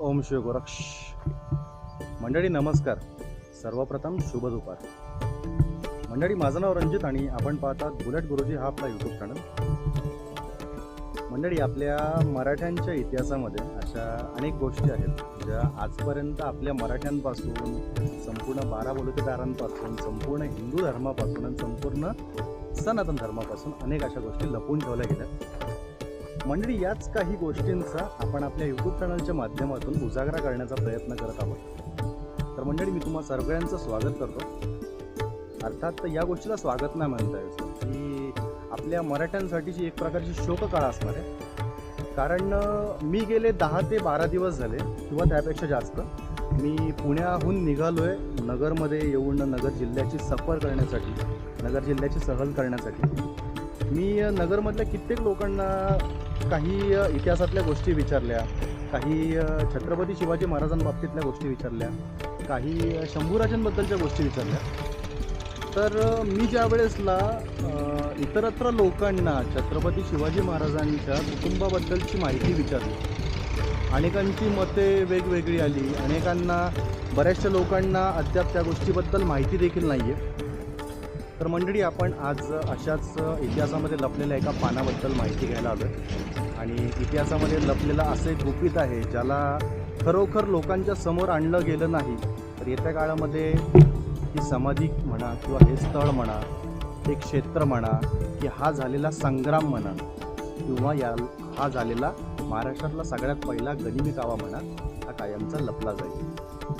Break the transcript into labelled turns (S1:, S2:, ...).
S1: ओम शिव गोरक्ष. मंडळी नमस्कार. सर्वप्रथम शुभ दुपार. मंडळी माझं नाव रंजित आणि आपण पाहतात बुलेट गुरुजी हा आपला यूट्यूब चॅनल मंडळी आपल्या मराठ्यांच्या इतिहासामध्ये अशा अनेक गोष्टी आहेत ज्या आजपर्यंत आपल्या मराठ्यांपासून संपूर्ण बारा बलुतेदारांपासून संपूर्ण हिंदू धर्मापासून आणि संपूर्ण सनातन धर्मापासून अनेक अशा गोष्टी लपवून ठेवल्या गेल्या. मंडळी याच काही गोष्टींचा आपण आपल्या यूट्यूब चॅनलच्या माध्यमातून उजागरा करण्याचा प्रयत्न करत आहोत. तर मंडळी मी तुम्हाला सगळ्यांचं स्वागत करतो. अर्थात या गोष्टीला स्वागत नाही म्हणता यायचं की आपल्या मराठ्यांसाठीची एक प्रकारची शोककाळ असणार आहे. कारण मी गेले दहा ते बारा दिवस झाले किंवा त्यापेक्षा जास्त मी पुण्याहून निघालो आहे नगरमध्ये येऊन नगर जिल्ह्याची सफर करण्यासाठी नगर जिल्ह्याची सहल करण्यासाठी. मी नगरमधल्या कित्येक लोकांना काही इतिहासातल्या गोष्टी विचारल्या काही छत्रपती शिवाजी महाराजांबाबतीतल्या गोष्टी विचारल्या काही शंभूराजांबद्दलच्या गोष्टी विचारल्या. तर मी ज्या वेळेसला इतरत्र लोकांना छत्रपती शिवाजी महाराजांच्या कुटुंबाबद्दलची माहिती विचारली अनेकांची मते वेगवेगळी आली अनेकांना बऱ्याचशा लोकांना अद्याप त्या गोष्टीबद्दल माहिती देखील नाही आहे तर मंडळी आपण आज अशाच इतिहासामध्ये लपलेल्या एका पानाबद्दल माहिती घ्यायला आलो आहे आणि इतिहासामध्ये लपलेलं असं एक गुपित आहे ज्याला खरोखर लोकांच्या समोर आणलं गेलं नाही तर येत्या काळामध्ये ही समाधी म्हणा किंवा हे स्थळ म्हणा हे क्षेत्र म्हणा की हा झालेला संग्राम म्हणा किंवा या हा झालेला महाराष्ट्रातला सगळ्यात पहिला गनिमी कावा म्हणा हा कायमचा लपला जाईल.